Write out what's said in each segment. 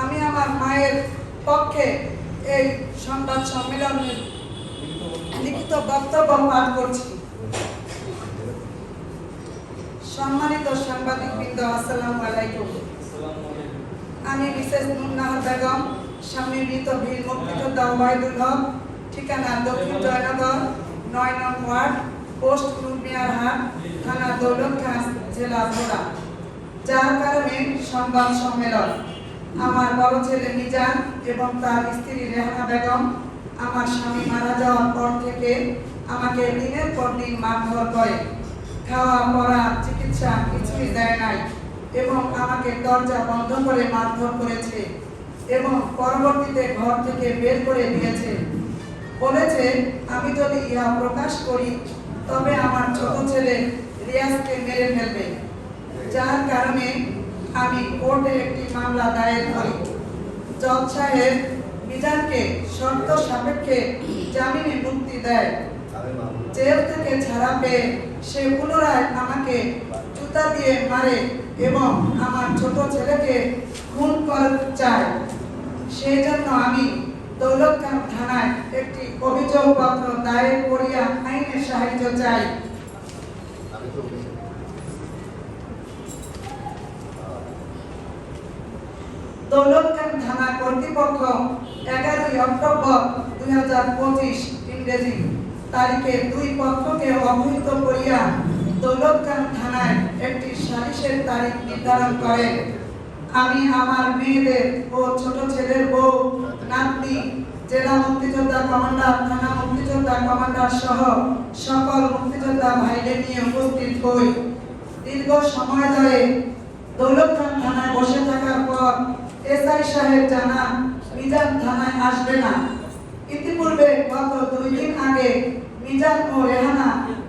আমি আমার মায়ের পক্ষে এই সংবাদ সম্মেলনের লিখিত বক্তব্য পাঠ করছি। সম্মানিত সাংবাদিক বৃন্দ আসসালামু আলাইকুম। আমি মিসেস নুমনাহর বেগম, স্বামী মৃত বীর মুক্তিযোদ্ধা ওবায়দুল হক, ঠিকানা দক্ষিণ জয়নগর, নয় নং ওয়ার্ড, পোস্ট কুমিয়ার হাট, থানা দৌলতখান জেলা ভোলা। যার কারণে সংবাদ সম্মেলন আমার বড় ছেলে মিজান এবং তার স্ত্রী রেহানা বেগম, আমার স্বামী মারা যাওয়ার পর থেকে আমাকে দিনের পর দিন মারধর করে। খাওয়া, পড়া, চিকিৎসা কিছুই দেয় নাই এবং আমাকে দরজা বন্ধ করে মারধর করেছে এবং পরবর্তীতে ঘর থেকে বের করে দিয়েছে। বলেছে, আমি যদি ইহা প্রকাশ করি, তবে আমার ছোট ছেলে রিয়াজকে মেরে ফেলবে। যার কারণে আমি কোর্টে একটি মামলা দায়ের করি। জজ সাহেব মিজানকে শর্ত সাপেক্ষে জামিনে মুক্তি দেয়। জেল থেকে ছাড়া পেয়ে সে পুনরায় আমাকে জুতা দিয়ে মারে এবং আমার ছোট ছেলেকে খুন করতে চায়। সেই জন্য আমি দৌলতখান থানায় একটি অভিযোগপত্র দায়ের করিয়া আইনের সাহায্য চাই। দৌলতখান থানা কর্তৃপক্ষ এগারোই অক্টোবর দুই হাজার পঁচিশ ইংরেজি তারিখে দুই পক্ষকে অবহিত করিয়া দৌলতখান থানায় একটি সালিশের তারিখ নির্ধারণ করে। আমি আমার মেয়েদের ও ছোট ছেলের বউ, নাতনি, জেলা মুক্তিযোদ্ধা কমান্ডার, থানা মুক্তিযোদ্ধা কমান্ডার সহ সকল মুক্তিযোদ্ধা ভাইদের নিয়ে উপস্থিত হই। দীর্ঘ সময় ধরে দৌলতখান থানায় বসে থাকার পর এসআই সাহেব জানান, মিজান থানায় আসবে না। ইতিপূর্বে গত দুই দিন আগে মিজান ও রেহানা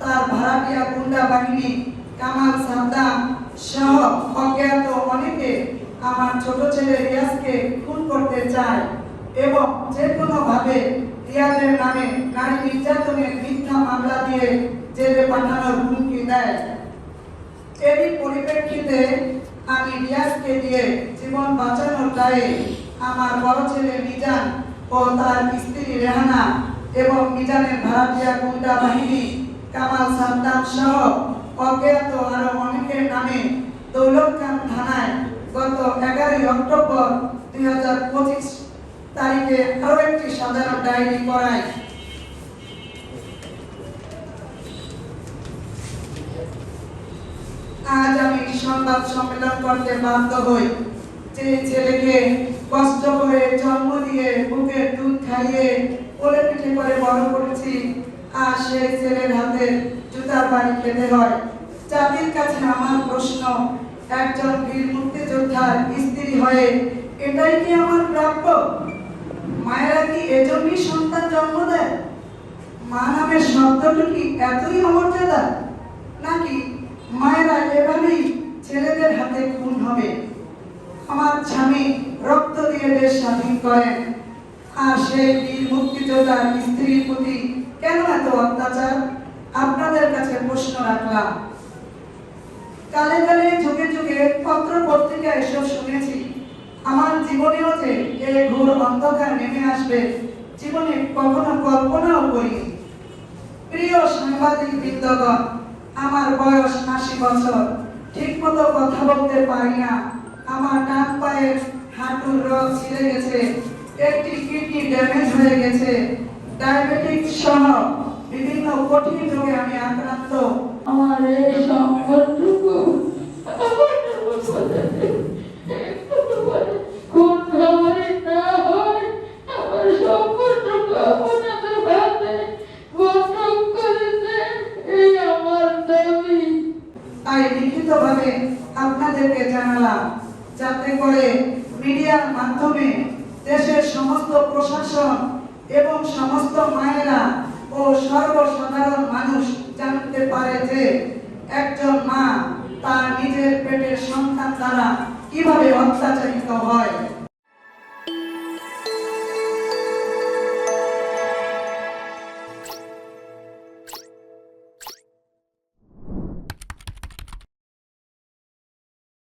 তার ভাড়াটিয়া গুন্ডা বাহিনী, কামাল সাদ্দাম সহ অজ্ঞাত অনেকে আমার ছোট ছেলে রিয়াজকে খুন করতে চায় এবং যে কোনো ভাবে রিয়াজের নামে নারী নির্যাতনের মিথ্যা মামলা দিয়ে জেলে পাঠানোর হুমকি দেয়। এরই পরিপ্রেক্ষিতে আমি রিয়াজকে দিয়ে জীবন বাঁচানোর দায়ে আমার বড় ছেলে মিজান ও তার স্ত্রী রেহানা এবং মিজানের ভাড়াটিয়া গুন্ডা বাহিনী, কামাল সাদ্দাম সহ অজ্ঞাত আরও অনেকের নামে দৌলতখান থানায় গত এগারোই অক্টোবর দুই হাজার পঁচিশ তারিখে আরও একটি সাধারণ ডায়েরি করায়। আজ আমি সংবাদ সম্মেলন করতে বাধ্য হই। যে ছেলেকে কষ্ট করে জন্ম দিয়ে বুকের দুধ খাইয়ে কোলে পিঠে করে বড় করেছি আর সেই ছেলের হাতে জুতার বাড়ি খেতে হয়। জাতির কাছে আমার প্রশ্ন, একজন বীর মুক্তিযোদ্ধার স্ত্রী হয়ে এটাই কি আমার প্রাপ্য? মায়েরা কি এজন্যই সন্তান জন্ম দেয়? মা নামের শব্দটি কি এতই অমর্যাদা? নাকি মায়েরা এভাবেই ছেলেদের হাতে খুন হবে। আমার স্বামী রক্ত দিয়ে দেশ স্বাধীন করেন। আর সেই বীর মুক্তিযোদ্ধার স্ত্রীর প্রতি কেন এত অত্যাচার? আপনাদের কাছে প্রশ্ন রাখলাম। কালে কালে যুগে যুগে পত্র পত্রিকা এসব শুনেছি। আমার জীবনেও যে এই ঘোর অন্ধকার নেমে আসবে, জীবনে কখনো কল্পনাও করিনি। প্রিয় সাংবাদিক বৃন্দগণ আমার বয়স আশি বছর। ঠিক মতো কথা বলতে পারি না। আমার ডান পায়ের হাঁটুর রস ছিঁড়ে গেছে। একটি কিডনি ড্যামেজ হয়ে গেছে। ডায়াবেটিক সহ বিভিন্ন কঠিন রোগে আমি আক্রান্ত। আমার এই সম্পদটুকু আপনাদেরকে জানালাম, যাতে করে মিডিয়ার মাধ্যমে দেশের সমস্ত প্রশাসন এবং সমস্ত মায়েরা ও সর্বসাধারণ মানুষ জানতে পারে যে একজন মা তার নিজের পেটের সন্তান দ্বারা কীভাবে